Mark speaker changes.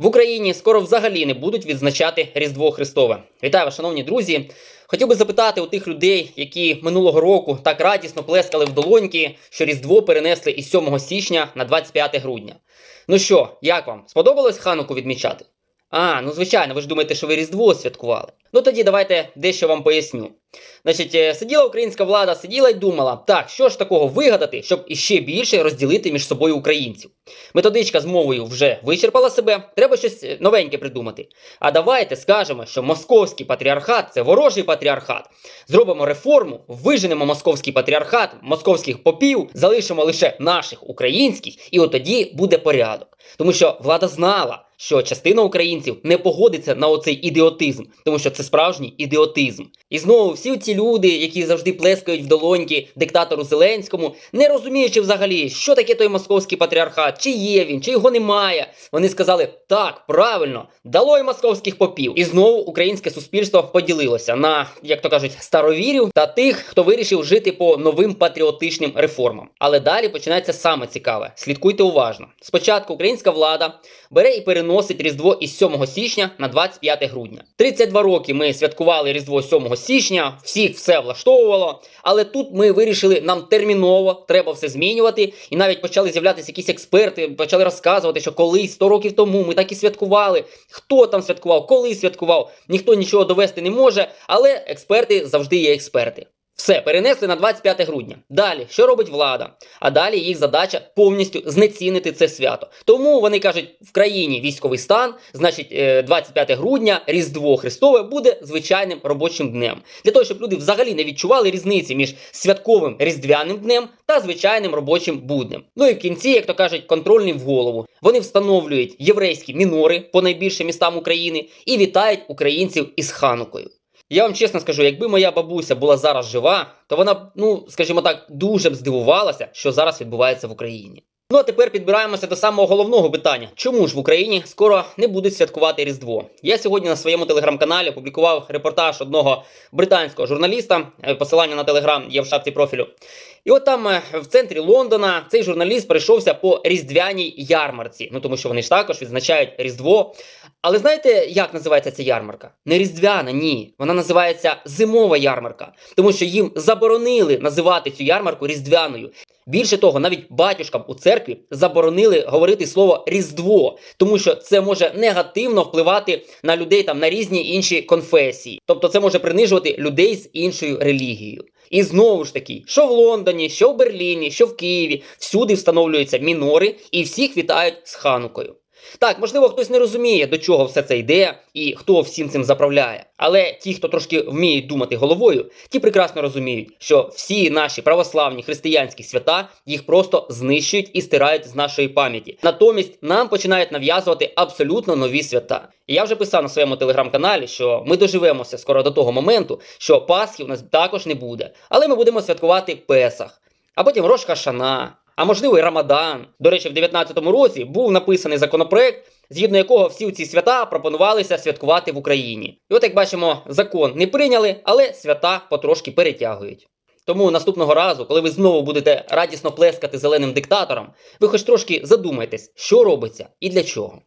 Speaker 1: В Україні скоро взагалі не будуть відзначати Різдво Христове. Вітаю вас, шановні друзі. Хотів би запитати у тих людей, які минулого року так радісно плескали в долоньки, що Різдво перенесли із 7 січня на 25 грудня. Ну що, як вам? Сподобалось Хануку відмічати? А, ну звичайно, ви ж думаєте, що ви Різдво святкували. Ну тоді давайте дещо вам поясню. Значить, е, сиділа українська влада, сиділа і думала, так, що ж такого вигадати, щоб іще більше розділити між собою українців. Методичка з мовою вже вичерпала себе, треба щось е, новеньке придумати. А давайте скажемо, що московський патріархат це ворожий патріархат. Зробимо реформу, виженемо московський патріархат, московських попів, залишимо лише наших українських, і от тоді буде порядок. Тому що влада знала, що частина українців не погодиться на оцей ідіотизм, тому що це справжній ідіотизм. І знову всі ці люди, які завжди плескають в долоньки диктатору Зеленському, не розуміючи взагалі, що таке той московський патріархат, чи є він, чи його немає. Вони сказали так, правильно, дало московських попів. І знову українське суспільство поділилося на, як то кажуть, старовірів та тих, хто вирішив жити по новим патріотичним реформам. Але далі починається саме цікаве. Слідкуйте уважно. Спочатку українська влада бере і переносить Різдво із 7 січня на 25 грудня. 32 роки ми святкували Різдво 7 січня, всіх все влаштовувало. Але тут ми вирішили, нам терміново треба все змінювати. І навіть почали з'являтися якісь експерти, почали розказувати, що колись 100 років тому ми так і святкували. Хто там святкував, коли святкував, ніхто нічого довести не може. Але експерти завжди є експерти. Все, перенесли на 25 грудня. Далі, що робить влада? А далі їх задача повністю знецінити це свято. Тому вони кажуть, в країні військовий стан, значить, е, 25 грудня, Різдво Христове буде звичайним робочим днем. Для того, щоб люди взагалі не відчували різниці між святковим різдвяним днем та звичайним робочим буднем. Ну і в кінці, як то кажуть, контрольний в голову. Вони встановлюють єврейські мінори по найбільшим містам України і вітають українців із Ханукою. Я вам чесно скажу, якби моя бабуся була зараз жива, то вона, ну скажімо так, дуже б здивувалася, що зараз відбувається в Україні. Ну а тепер підбираємося до самого головного питання: чому ж в Україні скоро не будуть святкувати Різдво? Я сьогодні на своєму телеграм-каналі опублікував репортаж одного британського журналіста. е, Посилання на телеграм є в шапці профілю. І от там е, в центрі Лондона цей журналіст прийшовся по різдвяній ярмарці. Ну тому що вони ж також відзначають Різдво. Але знаєте, як називається ця ярмарка? Не різдвяна, ні. Вона називається зимова ярмарка, тому що їм заборонили називати цю ярмарку різдвяною. Більше того, навіть батюшкам у церкві заборонили говорити слово різдво, тому що це може негативно впливати на людей там на різні інші конфесії. Тобто це може принижувати людей з іншою релігією. І знову ж таки, що в Лондоні, що в Берліні, що в Києві, всюди встановлюються мінори і всіх вітають з Ханукою. Так, можливо, хтось не розуміє, до чого все це йде і хто всім цим заправляє. Але ті, хто трошки вміють думати головою, ті прекрасно розуміють, що всі наші православні християнські свята їх просто знищують і стирають з нашої пам'яті. Натомість нам починають нав'язувати абсолютно нові свята. І я вже писав на своєму телеграм-каналі, що ми доживемося скоро до того моменту, що Пасхи у нас також не буде, але ми будемо святкувати Песах, а потім Рош Хашана, а можливо і Рамадан. До речі, в 19-му році був написаний законопроект, згідно якого всі ці свята пропонувалися святкувати в Україні. І от як бачимо, закон не прийняли, але свята потрошки перетягують. Тому наступного разу, коли ви знову будете радісно плескати зеленим диктаторам, ви хоч трошки задумайтесь, що робиться і для чого.